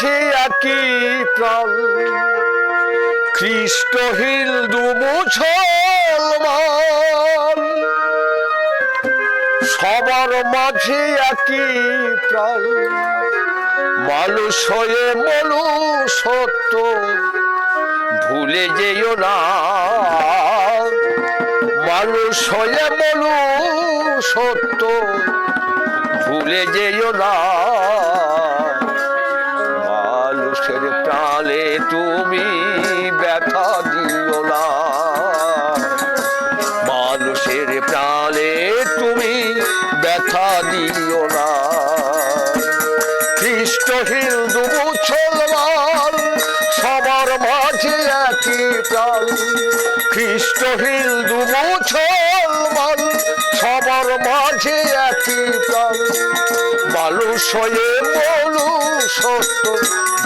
মাঝে একই প্রাণ খ্রিস্ট হিন্দু মুসলমান সবার মাঝে একই প্রাণ মানুষ হয়ে মনুষ সত্য ভুলে যেও না। মানুষ হয়ে মনুষ সত্য ভুলে যেও না। তুমি হয়ে মানুষ সত্য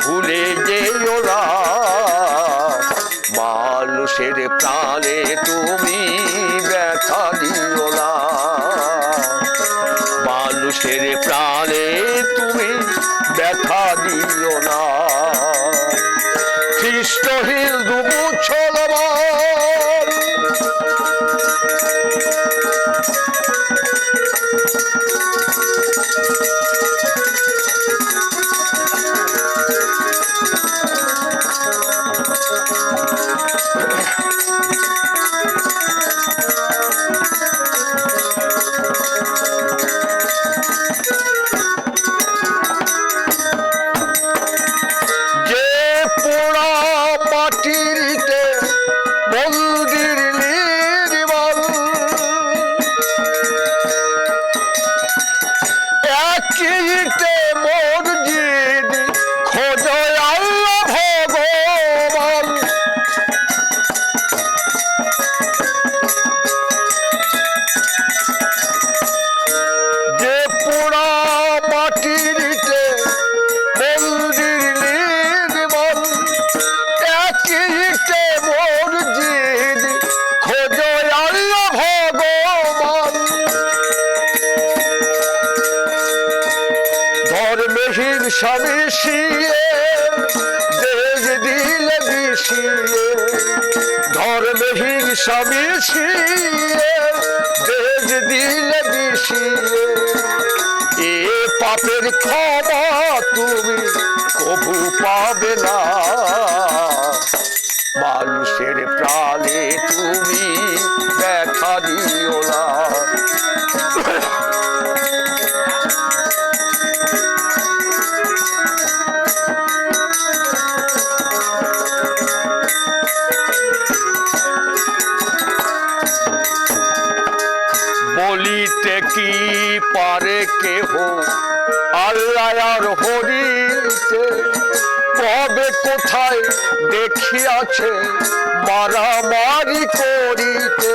ভুলে যেও না। মানুষের প্রাণে তুমি ধর্মহীন স্বামী শিয়ে, দেশ দিল বিষিয়ে ধর্মহীন স্বামী শিয়ে, দেশ দিল বিষিয়ে এ পাপের ক্ষমা তুমি কবু পাবে না। মানুষের প্রাণে আর হরিতে কবে কোথায় দেখিয়াছে মারামারি করিতে?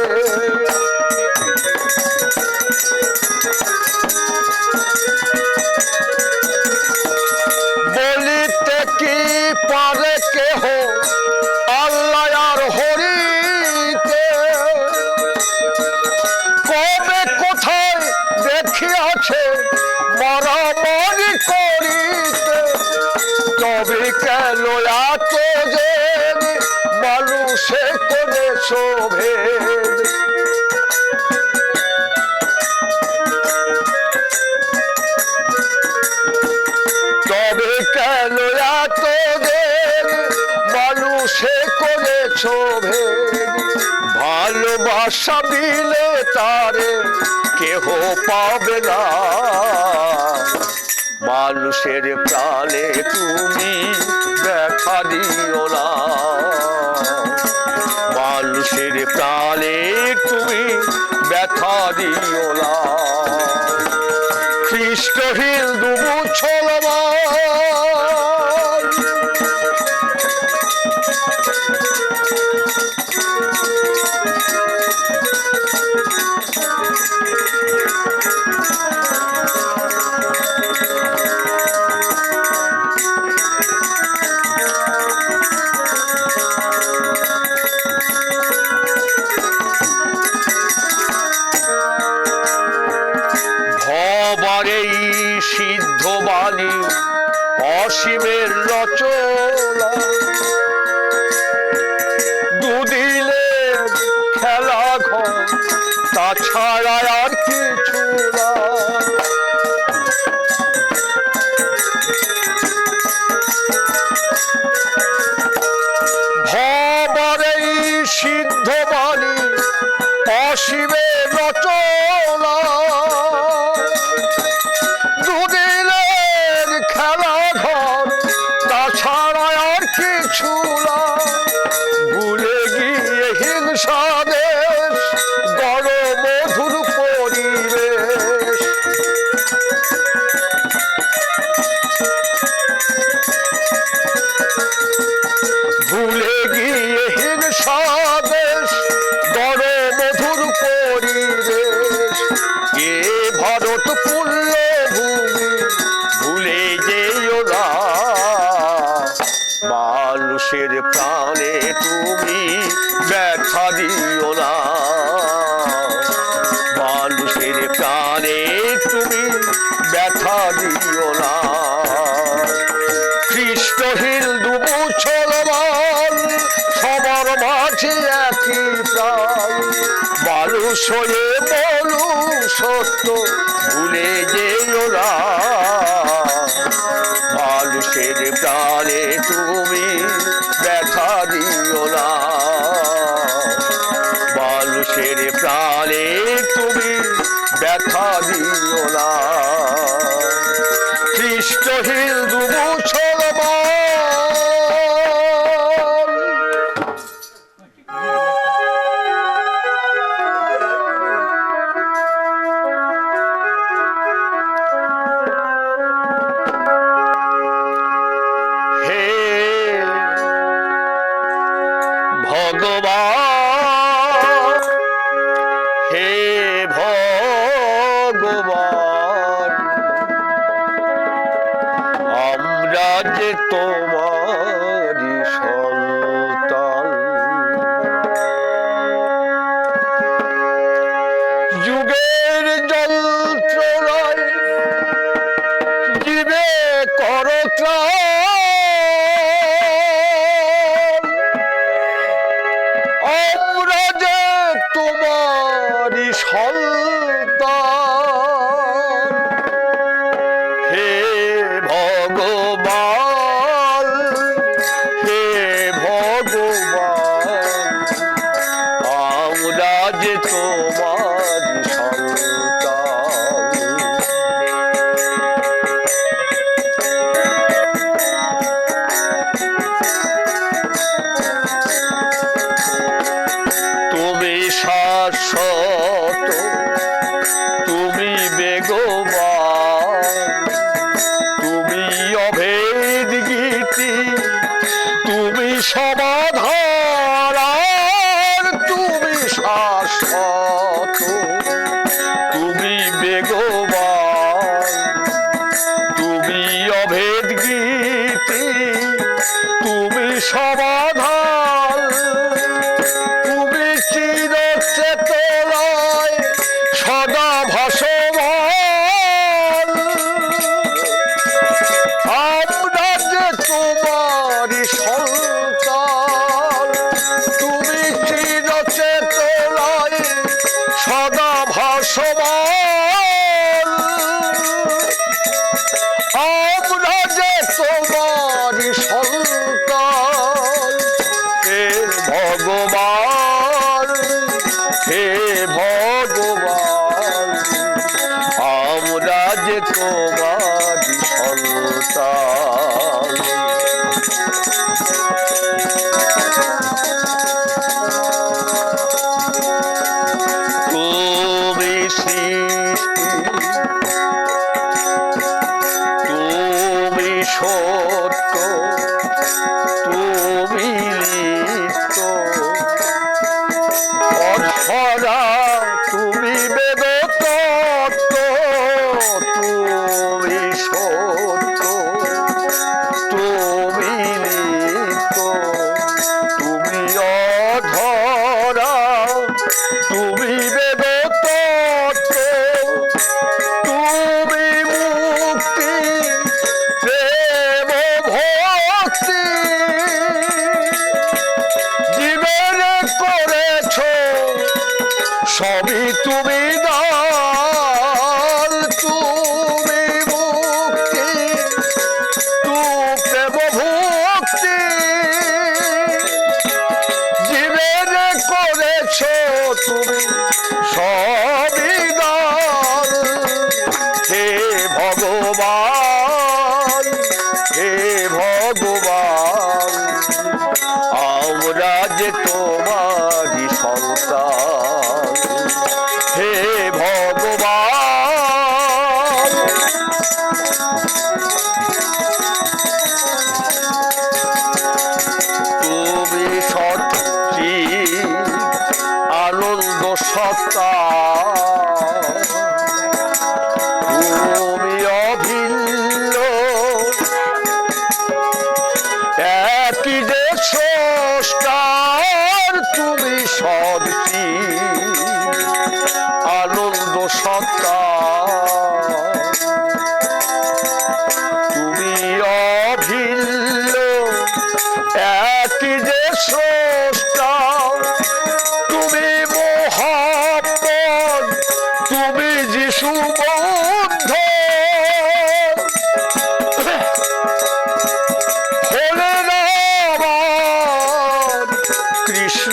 শোভে তবে কেন যে মানুষে করে শোভে ভালোবাসা দিলে তারে কেহ পাবে না। মানুষের প্রাণে তুমি দেখা দিও না। ব্যথা দিও না খ্রিস্ট সংশয়ে বলু সত্য ভুলে যে না। মানুষের প্রাণে তুমি ব্যথা দিও না। মানুষের প্রাণে তুমি ব্যথা দিও না। Go Bhagavan. সমাধান তুমি সত্যি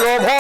Yoga.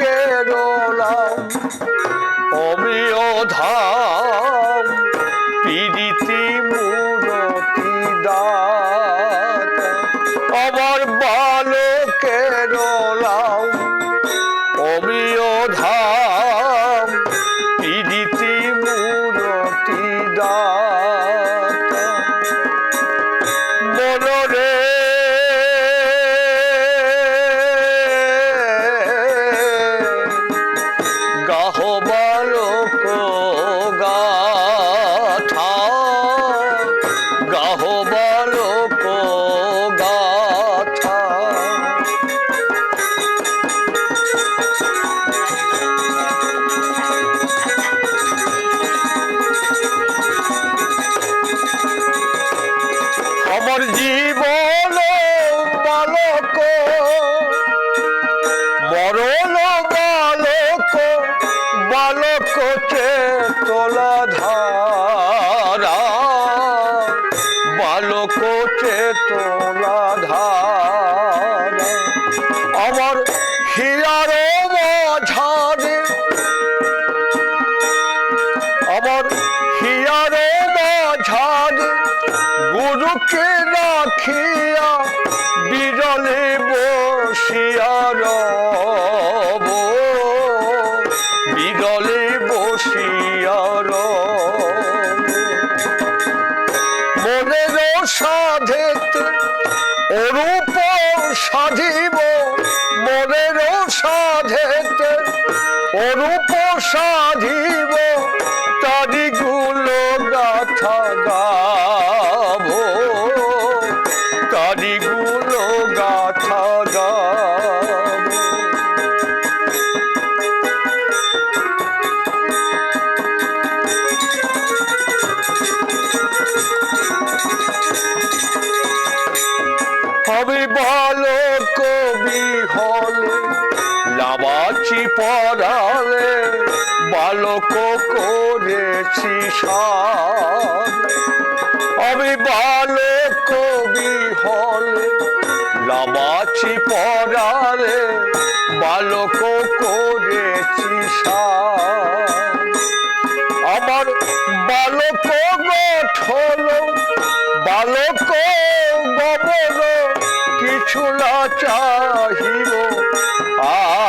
বালকের নাম রূপ সাজি পড়ালে বালক করেছি আমি বালক কবি হল লামাছি পড়ালে বালক করেছি আমার বালক গঠল বালক গবর, কিছু না চাহিব আ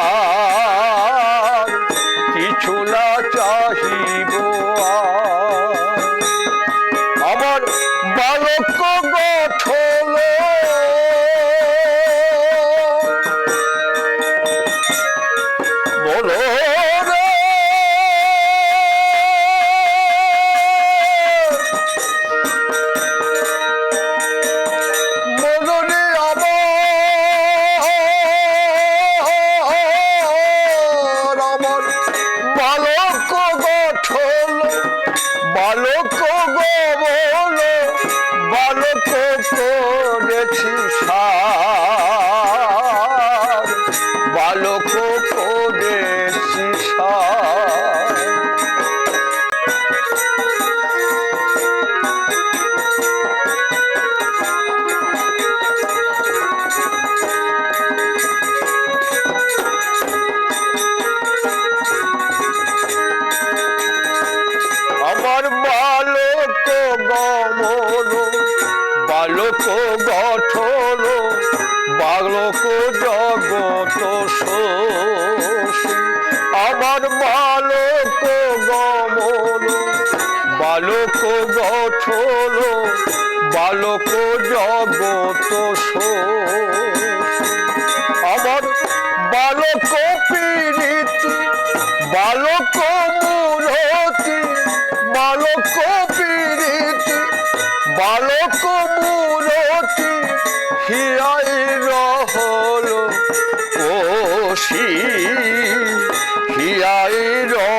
没种